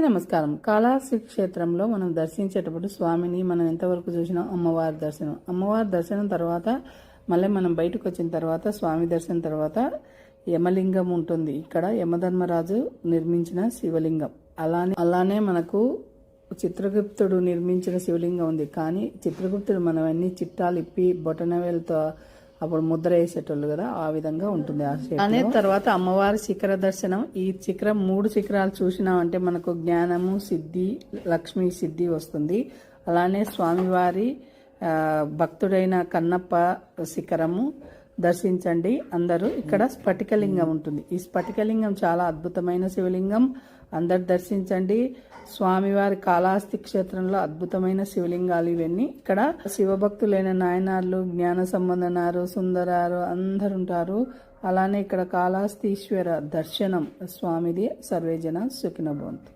నమస్కారం. కాళహస్తి క్షేత్రంలో మనం దర్శించేటప్పుడు స్వామిని మనం ఎంతవరకు చూసినాం అమ్మవారి దర్శనం. అమ్మవారి దర్శనం తర్వాత మళ్ళీ మనం బయటకు వచ్చిన తర్వాత స్వామి దర్శనం తర్వాత యమలింగం ఉంటుంది. ఇక్కడ యమధర్మరాజు నిర్మించిన శివలింగం. అలానే అలానే మనకు చిత్రగుప్తుడు నిర్మించిన శివలింగం ఉంది. కానీ చిత్రగుప్తుడు మనం అన్ని చిట్టాలు ఇప్పి బొటనవేలతో అప్పుడు ముద్ర వేసేటోళ్ళు కదా ఆ విధంగా ఉంటుంది ఆ షేప్ అనే తర్వాత అమ్మవారి శిఖర దర్శనం ఈ శిఖరం మూడు శిఖరాలు చూసినామంటే మనకు జ్ఞానము సిద్ధి లక్ష్మి సిద్ధి వస్తుంది. అలానే స్వామివారి భక్తుడైన కన్నప్ప శిఖరము దర్శించండి. అందరూ ఇక్కడ స్ఫటికలింగం ఉంటుంది. ఈ స్ఫటికలింగం చాలా అద్భుతమైన శివలింగం. అందరు దర్శించండి. స్వామివారి కాళహస్తి క్షేత్రంలో అద్భుతమైన శివలింగాలు ఇవన్నీ. ఇక్కడ శివభక్తులైన నాయనార్లు జ్ఞాన సంబంధనారు సుందరారు అందరు ఉంటారు. అలానే ఇక్కడ కాళహస్తీశ్వర దర్శనం స్వామిది సర్వేజన సుఖినభవంతు